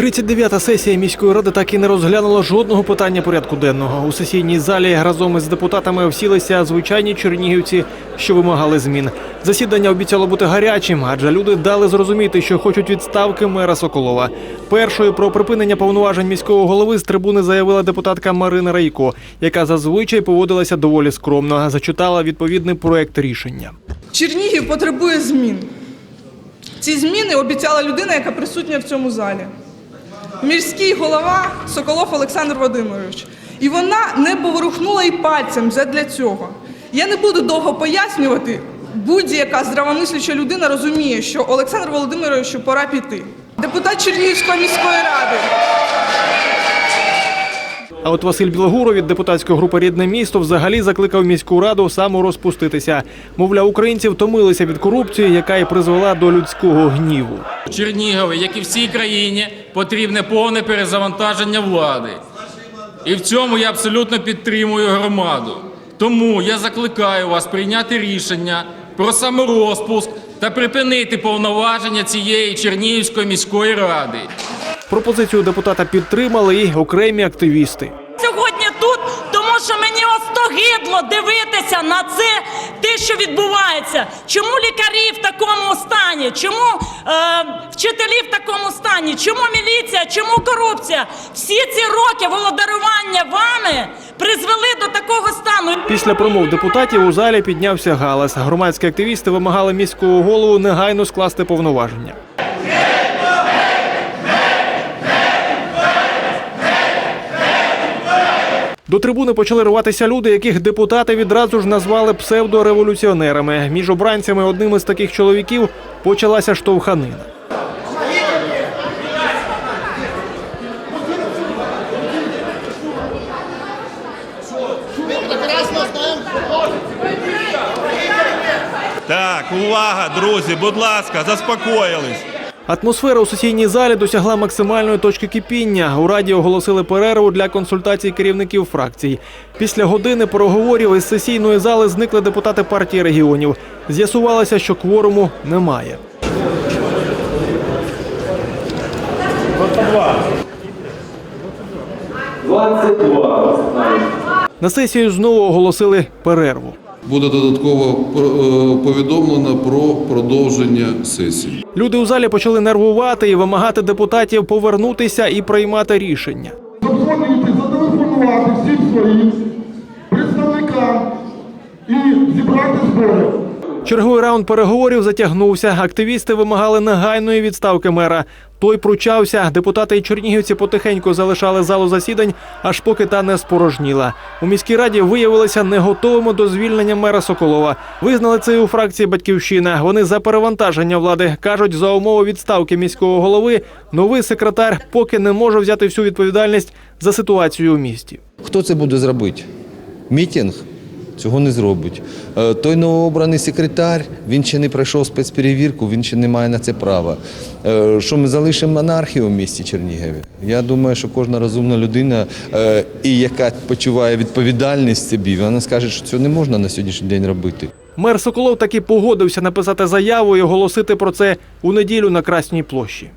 39-та сесія міської ради так і не розглянула жодного питання порядку денного. У сесійній залі разом із депутатами всілися звичайні чернігівці, що вимагали змін. Засідання обіцяло бути гарячим, адже люди дали зрозуміти, що хочуть відставки мера Соколова. Першою про припинення повноважень міського голови з трибуни заявила депутатка Марина Райко, яка зазвичай поводилася доволі скромно. Зачитала відповідний проект рішення. Чернігів потребує змін. Ці зміни обіцяла людина, яка присутня в цьому залі. Міський голова Соколов Олександр Вадимович. І вона не поворухнула і пальцем задля цього. Я не буду довго пояснювати. Будь-яка здравомисляча людина розуміє, що Олександр Володимировичу пора піти. Депутат Чернігівської міської ради. А от Василь Білогуров від депутатської групи Рідне місто взагалі закликав міську раду саморозпуститися. Мовляв, українці втомилися від корупції, яка і призвела до людського гніву. Чернігові, як і всій країні, потрібне повне перезавантаження влади. І в цьому я абсолютно підтримую громаду. Тому я закликаю вас прийняти рішення про саморозпуск та припинити повноваження цієї Чернігівської міської ради. Пропозицію депутата підтримали і окремі активісти. сьогодні тут, тому що мені остогидло дивитися на це, те, що відбувається. Чому лікарі в такому стані? Чому е, вчителі в такому стані? Чому міліція? Чому корупція? Всі ці роки володарування вами призвели до такого стану. Після промов депутатів у залі піднявся галас. Громадські активісти вимагали міського голову негайно скласти повноваження. До трибуни почали рватися люди, яких депутати відразу ж назвали псевдореволюціонерами. Між обранцями одним із таких чоловіків почалася штовханина. Так, увага, друзі, будь ласка, заспокоїлись. Атмосфера у сесійній залі досягла максимальної точки кипіння. У раді оголосили перерву для консультацій керівників фракцій. Після години переговорів із сесійної зали зникли депутати партії регіонів. З'ясувалося, що кворуму немає. На сесію знову оголосили перерву. Буде додатково е, повідомлено про продовження сесії. Люди у залі почали нервувати і вимагати депутатів повернутися і приймати рішення. Заходити, зателефонувати всім своїм представникам і зібрати збори. Черговий раунд переговорів затягнувся. Активісти вимагали негайної відставки мера. Той пручався. Депутати і чернігівці потихеньку залишали залу засідань, аж поки та не спорожніла. У міській раді виявилися не готовими до звільнення мера Соколова. Визнали це і у фракції Батьківщина. Вони за перевантаження влади кажуть, за умови відставки міського голови новий секретар поки не може взяти всю відповідальність за ситуацію у місті. Хто це буде зробити? Мітінг цього не зробить. Е, Той новообраний секретар, він ще не пройшов спецперевірку, він ще не має на це права. Е, Що ми залишимо монархію в місті Чернігові? Я думаю, що кожна розумна людина, е, і яка почуває відповідальність собі, вона скаже, що цього не можна на сьогоднішній день робити. Мер Соколов таки погодився написати заяву і оголосити про це у неділю на Красній площі.